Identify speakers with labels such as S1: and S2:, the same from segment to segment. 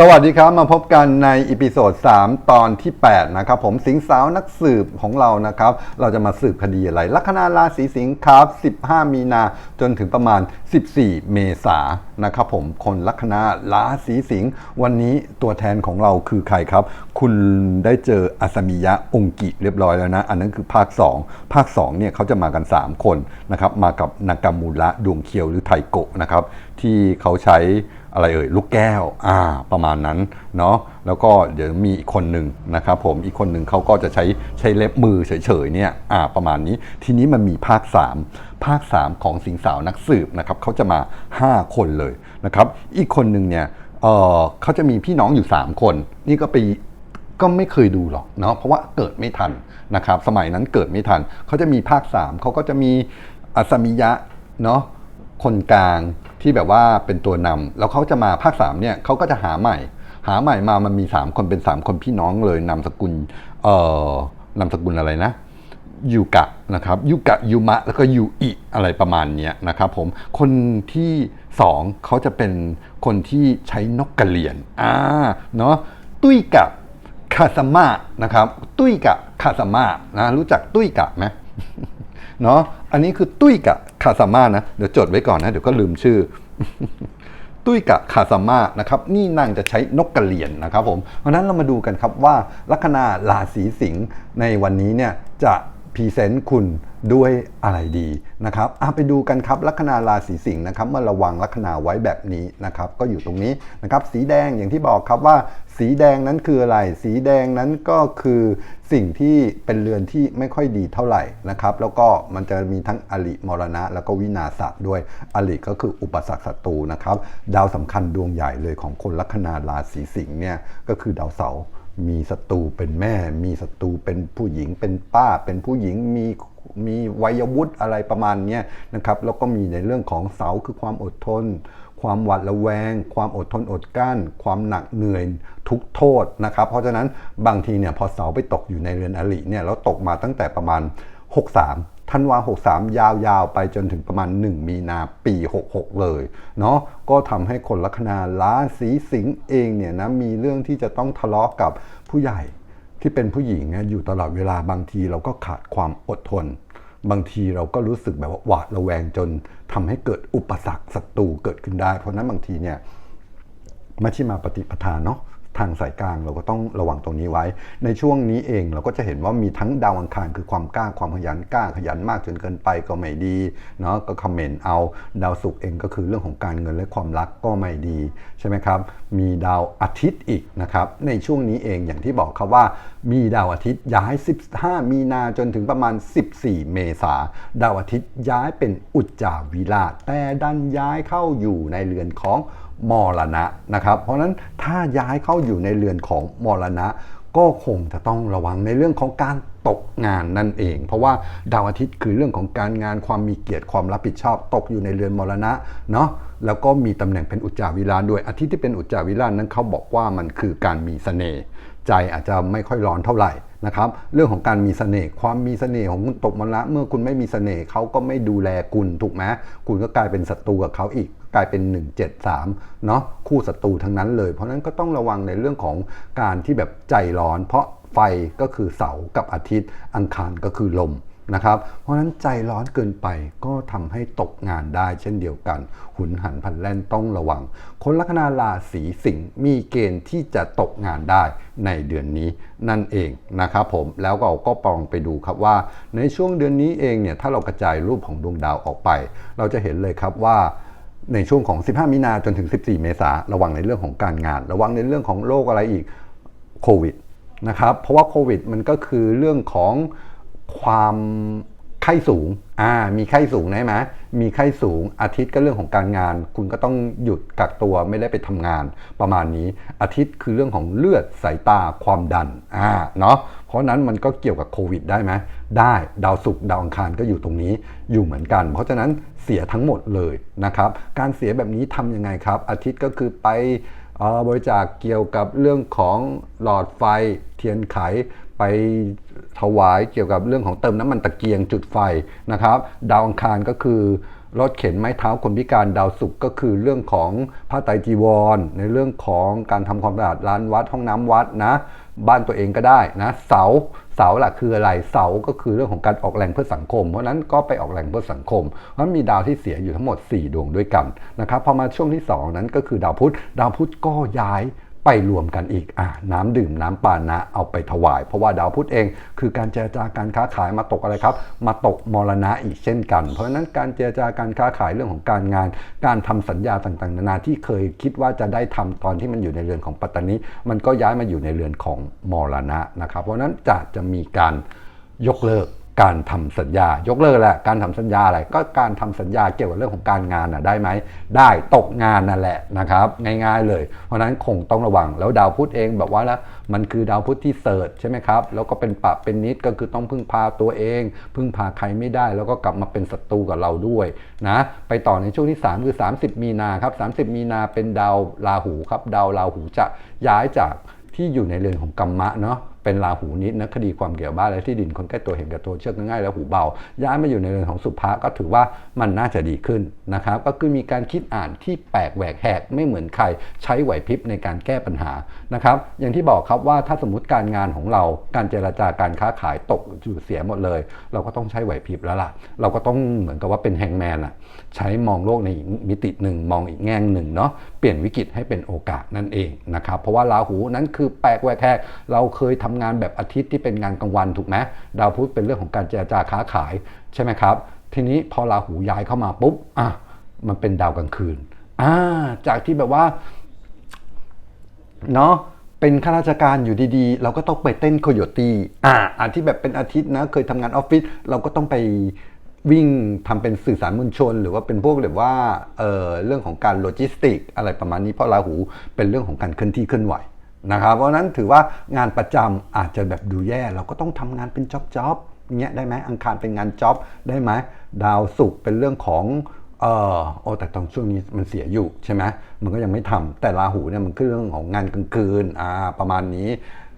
S1: สวัสดีครับ มาพบกันในอีพิโซด3 ตอนที่ 8 นะครับ ผมสิงสาวนักสืบของเรานะครับ เราจะมาสืบคดีอะไรลัคนาราศีสิงค์ครับ 15 มีนาจนถึงประมาณ 14 เมษาย นะครับผมคนลัคนาราศีสิงห์วันนี้ตัวแทนของเราคือใครครับ คุณได้เจออาสมิยะองกิเรียบร้อยแล้วนะ อันนั้นคือภาค 2 ภาค2เนี่ยเขาจะมากัน 3 คนนะครับมากับนากามูระดวงเคียวหรือไทโกะนะครับที่เขาใช้อะไรเอ่ยลูกแก้วอ่าประมาณนั้นเนาะแล้วก็เดี๋ยวมีอีกคนหนึ่งนะครับผมอีกคนหนึ่งเขาก็จะใช้ใช้เล็บมือเฉยๆเนี่ยอ่าประมาณนี้ ทีนี้มันมีภาค 3ภาค 3 ของสิงสาวนักสืบนะครับเขาจะมา 5 คนเลยนะครับอีกคนหนึ่งเนี่ยเเขาจะมีพี่น้องอยู่ 3 คน นี่ก็ไปก็ไม่เคยดูหรอกเนาะเพราะว่าเกิดไม่ทันนะครับสมัยนั้นเกิดไม่ทันเขาจะมีภาค 3เขาก็จะมีอัสมิยะเนาะคนกลางที่แบบว่าเป็นตัวนำแล้วเขาจะมาภาค3เนี่ยเขาก็จะหาใหม่ หาใหม่มามันมี 3 คนเป็น 3 คนพี่น้องเลยนามสกุลเอ่อนามสกุลอะไรนะ ยูกะนะครับยูกะยูมะแล้วก็ยูอิอะไรประมาณนี้นะครับผมคนที่สองเขาจะเป็นคนที่ใช้นกกระเหลี่ยนอ่าเนาะตุ้ยกะคาสมะนะครับตุ้ยกะคาสมะนะรู้จักตุ้ยกะไหมเนาะอันนี้คือตุ้ยกะคาสมานะเดี๋ยวจดไว้ก่อนนะเดี๋ยวก็ลืมชื่อตุ้ยกะคาซาม่านะครับนี่นางจะใช้นกกระเหลี่ยนนะครับผมเพราะฉะนั้นเรามาดูกันครับว่าลัคนาราศีสิงห์ในวันนี้เนี่ยจะ พรีเซนต์คุณด้วยอะไรดีนะครับอะไปดูกันครับลัคนาราศีสิงห์นะครับเมื่อระวังลัคนาไว้แบบนี้นะครับก็อยู่ตรงนี้นะครับสีแดงอย่างที่บอกครับว่า สีแดงนั้นคืออะไร สีแดงนั้นก็คือสิ่งที่เป็นเรือนที่ไม่ค่อยดีเท่าไหร่นะครับแล้วก็มันจะมีทั้งอลิมรณะ แล้วก็วินาศด้วยอลิก็คืออุปสรรคศัตรูนะครับดาวสำคัญดวงใหญ่เลยของคนลัคนาราศีสิงห์เนี่ยก็คือดาวเสาร์ มีศัตรูเป็นแม่ มีศัตรูเป็นผู้หญิง เป็นป้า เป็นผู้หญิง มีมีวัยวุฒิอะไรประมาณนี้นะครับ แล้วก็มีในเรื่องของเสาคือความอดทน ความหวาดระแวง ความอดทนอดกั้น ความหนักเหนื่อยทุกโทษนะครับ เพราะฉะนั้นบางทีเนี่ยพอเสาไปตกอยู่ในเรือนอริเนี่ยแล้วตกมาตั้งแต่ประมาณ 63 ธันวา 63 ยาวๆ ไปจนถึงประมาณ 1 มีนาปี 66 เลยเนาะก็ทำให้คนลัคนาราศีสิงห์เองเนี่ยนะมีเรื่องที่จะต้องทะเลาะกับผู้ใหญ่ที่เป็นผู้หญิงอยู่ตลอดเวลาบางทีเราก็ขาดความอดทน บางทีเราก็รู้สึกแบบว่าหวาดระแวงจนทำให้เกิดอุปสรรคศัตรูเกิดขึ้นได้ เพราะนั้นบางทีเนี่ยมัชฌิมาปฏิปทานเนาะ ทางสายกลางเราก็ต้องระวังตรงนี้ไว้ ในช่วงนี้เองเราก็จะเห็นว่ามีทั้งดาวอังคารคือความกล้าความขยันกล้าขยันมากจนเกินไปก็ไม่ดีเนาะก็คอมเมนต์เอาดาวศุกร์เองก็คือเรื่องของการเงินและความรักก็ไม่ดีใช่ไหมครับมีดาวอาทิตย์อีกนะครับในช่วงนี้เองอย่างที่บอกครับว่ามีดาวอาทิตย์ย้าย 15 มีนาจนถึงประมาณ 14 เมษาดาวอาทิตย์ย้ายเป็นอุจจาวิราชแต่ดันย้ายเข้าอยู่ในเรือนของ มรณะนะครับ เพราะฉะนั้นถ้าย้ายเข้าอยู่ในเรือนของมรณะ ก็คงจะต้องระวังในเรื่องของการตกงานนั่นเอง เพราะว่าดาวอาทิตย์คือเรื่องของการงานความมีเกียรติความรับผิดชอบ ตกอยู่ในเรือนมรณะเนาะแล้วก็มีตำแหน่งเป็นอุจจาวิราด้วยอาทิตย์ที่เป็นอุจจาวิรานั้นเขาบอกว่ามันคือการมีเสน่ห์ใจอาจจะไม่ค่อยร้อนเท่าไหร่นะครับเรื่องของการมีเสน่ห์ความมีเสน่ห์ของคุณตกมรณะเมื่อคุณไม่มีเสน่ห์เขาก็ไม่ดูแลคุณถูกไหมคุณก็กลายเป็นศัตรูกับเขาอีก กลายเป็น 173 เนาะคู่ศัตรูทั้งนั้นเลย เพราะฉะนั้นก็ต้องระวังในเรื่องของการที่แบบใจร้อน เพราะไฟก็คือเสาร์กับอาทิตย์ อังคารก็คือลมนะครับ เพราะฉะนั้นใจร้อนเกินไปก็ทำให้ตกงานได้เช่นเดียวกัน หุนหันพันแล่นต้องระวัง คนลัคนาราศีสิงห์มีเกณฑ์ที่จะตกงานได้ในเดือนนี้นั่นเองนะครับผมแล้วเราก็ปองไปดูครับว่า ในช่วงเดือนนี้เองเนี่ยถ้าเรากระจายรูปของดวงดาวออกไป เราจะเห็นเลยครับว่า ในช่วงของ 15มีนาจนถึง 14 เมษาระวังในเรื่องของการงาน ระวังในเรื่องของโรคอะไรอีกโควิดนะครับเพราะว่าโควิดมันก็คือเรื่องของความไข้สูงอ่ามีไข้สูงได้ไหมมีไข้สูงอาทิตย์ก็เรื่องของการงาน คุณก็ต้องหยุดกักตัวไม่ได้ไปทำงานประมาณนี้ อาทิตย์คือเรื่องของเลือดสายตาความดันอ่าเนาะเพราะนั้นมันก็เกี่ยวกับโควิดได้ไหมได้ดาวศุกร์ดาวอังคารก็อยู่ตรงนี้อยู่เหมือนกัน เพราะฉะนั้น เสียทั้งหมดเลยนะครับ การเสียแบบนี้ทำยังไงครับ อาทิตย์ก็คือไปออบริจาคเกี่ยวกับเรื่องของหลอดไฟเทียนไขไปถวายเกี่ยวกับเรื่องของเติมน้ำมันตะเกียงจุดไฟนะครับ ดาวอังคารก็คือรถเข็นไม้เท้าคนพิการดาวสุขก็คือเรื่องของผ้าไตรจีวร ในเรื่องของการทำความสะอาดร้านวัดห้องน้ำวัดนะ บ้านตัวเองก็ได้นะเสาเสาหลักคืออะไรเสาก็คือเรื่องของการออกแรงเพื่อสังคม เพราะฉะนั้นก็ไปออกแรงเพื่อสังคม เพราะมีดาวที่เสียอยู่ทั้งหมด 4 ดวงด้วยกันนะครับพอมาช่วงที่ 2 นั้นก็คือดาวพุธดาวพุธก็ย้าย ไปรวมกันอีกอะน้ำดื่มน้ำปานะเอาไปถวาย เพราะว่าดาวพุธเอง คือการเจรจาการค้าขายมาตกอะไรครับ มาตกมรณะอีกเช่นกัน เพราะฉะนั้นการเจรจาการค้าขายเรื่องของการงาน การทำสัญญาต่างๆ นานาที่เคยคิดว่าจะได้ทำตอนที่มันอยู่ในเรือนของปัตตานีมันก็ย้ายมาอยู่ในเรือนของมรณะนะครับ เพราะฉะนั้นจะจะมีการยกเลิก การทำสัญญายกเลิกแหละการทำสัญญาอะไรก็การทำสัญญาเกี่ยวกับเรื่องของการงานน่ะได้ไหมได้ตกงานนั่นแหละนะครับง่ายๆเลย เพราะฉะนั้นคงต้องระวังแล้วดาวพุธเองแบบว่าแล้วมันคือดาวพุธที่เสิร์ชใช่ไหมครับแล้วก็เป็นปะเป็นนิดก็คือต้องพึ่งพาตัวเอง พึ่งพาใครไม่ได้ แล้วก็กลับมาเป็นศัตรูกับเราด้วยนะไปต่อในช่วงที่ 3 คือ 30 มีนาครับ30 มีนาเป็นดาวราหูครับดาวราหูจะย้ายจากที่อยู่ในเรือนของกรรมะเนาะ เป็นราหูนิดนะคดีความเกี่ยวบ้านและที่ดินคนใกล้ตัวเห็นกับตัวเชื่อง่ายๆแล้วหูเบา ย้ายมาอยู่ในเรือนของสุภะก็ถือว่ามันน่าจะดีขึ้นนะครับก็คือมีการคิดอ่านที่แปลกแหวกแหกไม่เหมือนใครใช้ไหวพริบในการแก้ปัญหานะครับอย่างที่บอกครับว่าถ้าสมมติการงานของเราการเจรจาการค้าขายตกอยู่เสียหมดเลย เราก็ต้องใช้ไหวพริบแล้วล่ะ เราก็ต้องเหมือนกับว่าเป็นแฮงแมนอะใช้มองโลกในมิติหนึ่งมองอีกแง่หนึ่งเนาะเปลี่ยนวิกฤตให้เป็นโอกาสนั่นเองนะครับเพราะว่าราหูนั้นคือแปลกแหวกแหกเราเคยทำงานแบบอาทิตย์ที่เป็นงานกลางวันถูกไหมดาวพุธเป็นเรื่องของการเจรจาค้าขายใช่ไหมครับ ทีนี้พอราหูย้ายเข้ามาปุ๊บอะมันเป็นดาวกลางคืนอ่าจากที่แบบว่าเนาะเป็นข้าราชการอยู่ดีๆ เราก็ต้องไปเต้นโคโยตี้อ่าอันที่แบบเป็นอาทิตย์นะ เคยทำงานออฟฟิศเราก็ต้องไปวิ่งทำเป็นสื่อสารมวลชน หรือว่าเป็นพวกแบบว่าเออเรื่องของการโลจิสติก อะไรประมาณนี้เพราะราหูเป็นเรื่องของการเคลื่อนที่เคลื่อนไหว นะครับเพราะนั้นถือว่างานประจำอาจจะแบบดูแย่ เราก็ต้องทำงานเป็นจ็อบจ็อบเงี้ยได้ไหมอังคารเป็นงานจ็อบได้ไหมดาวศุกร์เป็นเรื่องของเออโอ้แต่ตอนช่วงนี้มันเสียอยู่ใช่ไหมมันก็ยังไม่ทำแต่ราหูเนี่ยมันคือเรื่องของงานกลางคืนอ่าประมาณนี้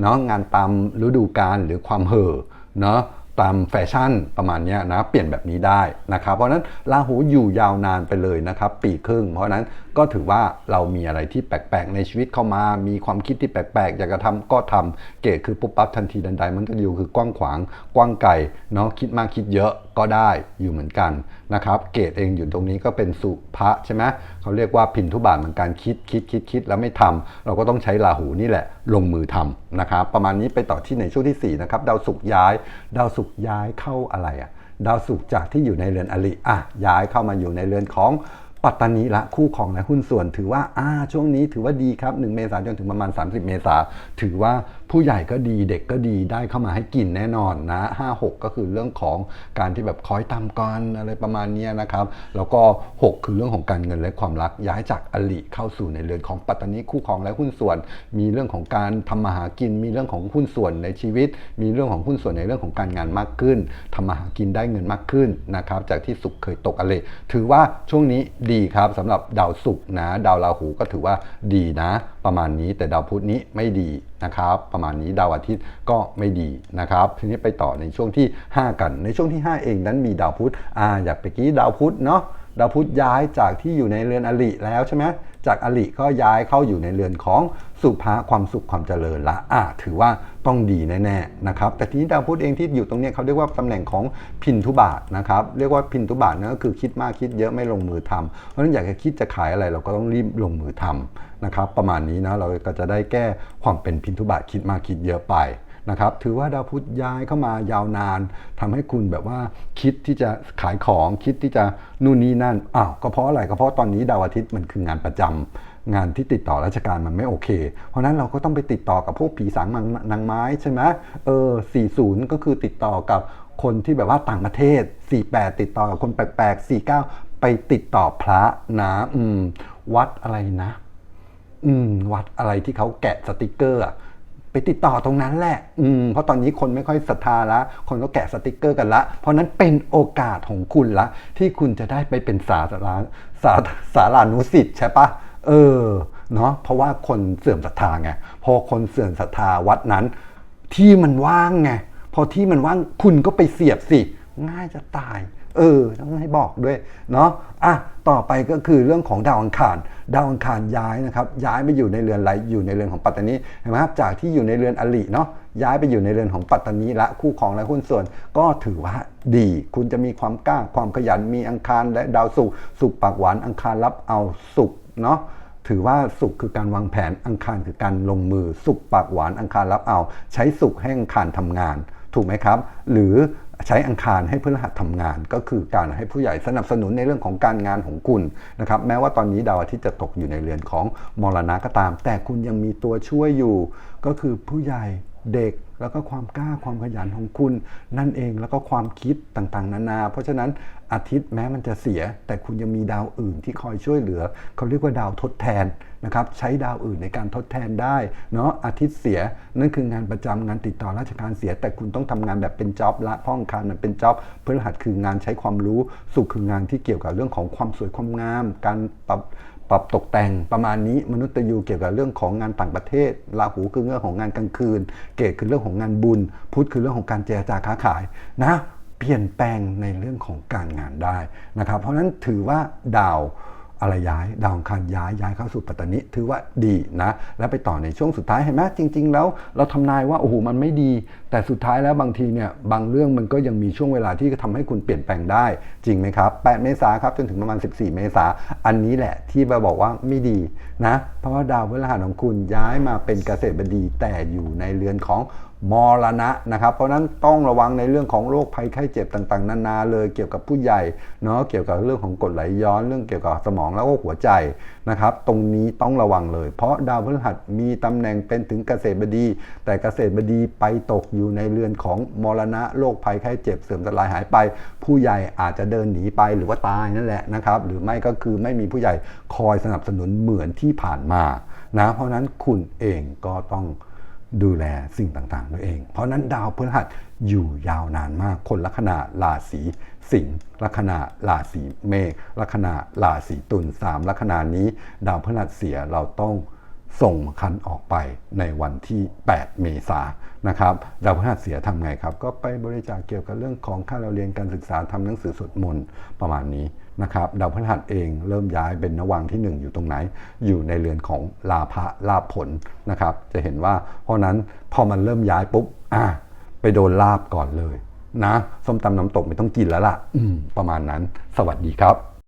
S1: เนาะงานตามฤดูกาลหรือความเห่อเนาะ ตามแฟชั่นประมาณนี้นะเปลี่ยนแบบนี้ได้นะครับ เพราะนั้นราหูอยู่ยาวนานไปเลยนะครับ ปีครึ่ง เพราะนั้นก็ถือว่าเรามีอะไรที่แปลกๆในชีวิตเข้ามา มีความคิดที่แปลกๆอยากจะทำก็ทำเกตคือปุ๊บปั๊บทันทีทันใดมันก็อยู่คือกว้างขวางกว้างไกลเนาะคิดมากคิดเยอะ ก็ได้อยู่เหมือนกันนะครับเกตเองอยู่ตรงนี้ก็เป็นสุภะใช่ไหมเขาเรียกว่าพินทุบาทเหมือนการคิดคิดคิดคิดแล้วไม่ทำเราก็ต้องใช้ราหูนี่แหละ ลงมือทำนะครับประมาณนี้ไปต่อที่ในช่วงที่4นะครับดาวศุกร์ย้าย ดาวศุกร์ย้ายเข้าอะไรอะดาวศุกร์จากที่อยู่ในเรือนอริอะย้ายเข้ามาอยู่ในเรือนของปัตตานีละคู่ของและหุ้นส่วนถือว่าอ่าช่วงนี้ถือว่าดีครับ 1 เมษายนจนถึงประมาณ 30 เมษาถือว่าผู้ใหญ่ก็ดีเด็กก็ดีได้เข้ามาให้กินแน่นอนนะ5 6 ก็คือเรื่องของการที่แบบคอยตามกันอะไรประมาณนี้นะครับ แล้วก็ 6 คือเรื่องของการเงินและความรักย้ายจากอลิเข้าสู่ในเรือนของปัตตานีคู่ของและหุ้นส่วน มีเรื่องของการทำมาหากิน มีเรื่องของหุ้นส่วนในชีวิต มีเรื่องของหุ้นส่วนในเรื่องของการงานมากขึ้นทำมาหากินได้เงินมากขึ้นนะครับ จากที่สุขเคยตกอลิถือว่าช่วงนี้ดีครับสำหรับดาวศุกนะ ดาวราหูก็ถือว่าดีนะ ประมาณนี้ แต่ดาวพุธนี้ไม่ดีนะครับ ประมาณนี้ดาวอาทิตย์ก็ไม่ดีนะครับ ทีนี้ไปต่อในช่วงที่ 5 กัน ในช่วงที่ 5 เองนั้นมีดาวพุธอ่าอยากไปกี้ดาวพุธเนาะดาวพุธย้ายจากที่อยู่ในเรือนอลิแล้วใช่ไหมจากอลิก็ย้ายเข้าอยู่ในเรือนของสุภาความสุขความเจริญละอ่าถือว่า ต้องดีแน่ๆนะครับแต่ทีนี้ดาวพุธเองที่อยู่ตรงนี้เขาเรียกว่าตำแหน่งของพินทุบาทนะครับเรียกว่าพินทุบาทนั่นก็คือคิดมากคิดเยอะไม่ลงมือทำเพราะฉะนั้นอยากจะคิดจะขายอะไรเราก็ต้องรีบลงมือทำนะครับประมาณนี้นะเราก็จะได้แก้ความเป็นพินทุบาทคิดมากคิดเยอะไปนะครับถือว่าดาวพุธย้ายเข้ามายาวนานทำให้คุณแบบว่าคิดที่จะขายของคิดที่จะนู่นนี่นั่นอ้าวก็เพราะอะไรก็เพราะตอนนี้ดาวอาทิตย์มันคืองานประจำ งานที่ติดต่อราชการมันไม่โอเค เพราะนั้นเราก็ต้องไปติดต่อกับพวกผีสางนางนางไม้ใช่ไหมเออ40 ก็คือติดต่อกับคนที่แบบว่าต่างประเทศ 48 ติดต่อกับคนแปลกๆ49 ไปติดต่อพระนะอืมวัดอะไรนะ อืม วัดอะไรที่เขาแกะสติกเกอร์อะไปติดต่อตรงนั้นแหละ อืม เพราะตอนนี้คนไม่ค่อยศรัทธาละ คนก็แกะสติกเกอร์กันละ เพราะนั้นเป็นโอกาสของคุณละ ที่คุณจะได้ไปเป็นสาราสาสารานุสิตใช่ปะ เออเนาะเพราะว่าคนเสื่อมศรัทธาไงพอคนเสื่อมศรัทธาวัดนั้น ที่มันว่างไงพอที่มันว่างคุณก็ไปเสียบสิ ง่ายจะตาย เออ ต้องให้บอกด้วยเนาะอะต่อไปก็คือเรื่องของดาวอังคาร ดาวอังคารย้ายนะครับ ย้ายไปอยู่ในเรือนอะไรอยู่ในเรือนของปัตตานีเห็นไหมครับจากที่อยู่ในเรือนอลิเนาะย้ายไปอยู่ในเรือนของปัตตานีและคู่ครองและหุ้นส่วน ก็ถือว่าดี คุณจะมีความกล้าความขยันมีอังคารและดาวศุกร์ศุกปากหวานอังคารรับเอาศุก เนาะถือว่าสุขคือการวางแผนอังคารคือการลงมือ สุขปากหวานอังคารรับเอา ใช้สุขให้อังคารทำงาน ถูกไหมครับ หรือใช้อังคารให้พฤหัสทำงาน ก็คือการให้ผู้ใหญ่สนับสนุนในเรื่องของการงานของคุณนะครับแม้ว่าตอนนี้ดาวอาทิตย์จะตกอยู่ในเรือนของมรณะก็ตาม แต่คุณยังมีตัวช่วยอยู่ ก็คือผู้ใหญ่เด็ก แล้วก็ความกล้าความขยันของคุณ นั่นเองแล้วก็ความคิดต่างๆ นานา เพราะฉะนั้นอาทิตย์แม้มันจะเสีย แต่คุณยังมีดาวอื่นที่คอยช่วยเหลือ เขาเรียกว่าดาวทดแทนนะครับใช้ดาวอื่นในการทดแทนได้เนาะอาทิตย์เสียนั่นคืองานประจำงานติดต่อราชการเสีย แต่คุณต้องทำงานแบบเป็นจ็อบละพ่องคารมันเป็นจ็อบเพฤหัสคืองานใช้ความรู้สุขคืองานที่เกี่ยวกับเรื่องของความสวยความงาม การปรับ ปรับตกแต่งประมาณนี้มนุษย์ยูเกี่ยวกับเรื่องของงานต่างประเทศราหูคือเรื่องของงานกลางคืน เกตคือเรื่องของงานบุญ พุธคือเรื่องของการเจรจาค้าขายนะเปลี่ยนแปลงในเรื่องของการงานได้นะครับ เพราะฉะนั้นถือว่าดาว อะไรย้ายดาวอังคารย้ายย้ายเข้าสู่ปัตตานิถือว่าดีนะ แล้วไปต่อในช่วงสุดท้ายเห็นไหมจริง ๆ แล้วเราทำนายว่าโอ้โหมันไม่ดี แต่สุดท้ายแล้วบางทีเนี่ยบางเรื่องมันก็ยังมีช่วงเวลาที่ทำให้คุณเปลี่ยนแปลงได้ จริงไหมครับ 8 เมษาครับจนถึงประมาณ 14 เมษาอันนี้แหละที่มาบอกว่าไม่ดีนะ เพราะว่าดาวพฤหัสของคุณย้ายมาเป็นเกษตรบดีแต่อยู่ในเรือนของมรณะนะครับ เพราะนั้นต้องระวังในเรื่องของโรคภัยไข้เจ็บต่างๆ นานาเลยเกี่ยวกับผู้ใหญ่เนาะเกี่ยวกับเรื่องของกรดไหลย้อนเรื่องเกี่ยวกับสมองแล้วก็หัวใจนะครับ ตรงนี้ต้องระวังเลย เพราะดาวพฤหัสมีตำแหน่งเป็นถึงเกษตรบดี แต่เกษตรบดีไปตกอยู่ในเรือนของมรณะโรคภัยไข้เจ็บเสื่อมสลายหายไป ผู้ใหญ่อาจจะเดินหนีไปหรือว่าตายนั่นแหละนะครับ หรือไม่ก็คือไม่มีผู้ใหญ่คอยสนับสนุนเหมือนที่ผ่านมานะเพราะนั้นคุณเองก็ต้อง ดูแลสิ่งต่างๆตัวยเอง เพราะนั้นดาวพฤหัสอยู่ยาวนานมาก คนลัคนาราศีสิงห์ลัคนาราศีเมษลัคนาราศีตุลสามลัคนานี้ ดาวพฤหัสเสียเราต้องส่งคันออกไปในวันที่ 8 เมษายนนะครับ ดาวพฤหัสเสียทำไงครับ ก็ไปบริจาคเกี่ยวกับเรื่องของค่าเราเรียนการศึกษาทำหนังสือสวดมนต์ประมาณนี้ นะครับดาวพฤหัสเองเริ่มย้ายเป็นนวังที่ 1 อยู่ตรงไหน อยู่ในเรือนของลาภะลาภผลนะครับ จะเห็นว่าเพราะนั้นพอมันเริ่มย้ายปุ๊บอะไปโดนลาบก่อนเลยนะส้มตำน้ำตกไม่ต้องกินแล้วล่ะอืมประมาณนั้น สวัสดีครับ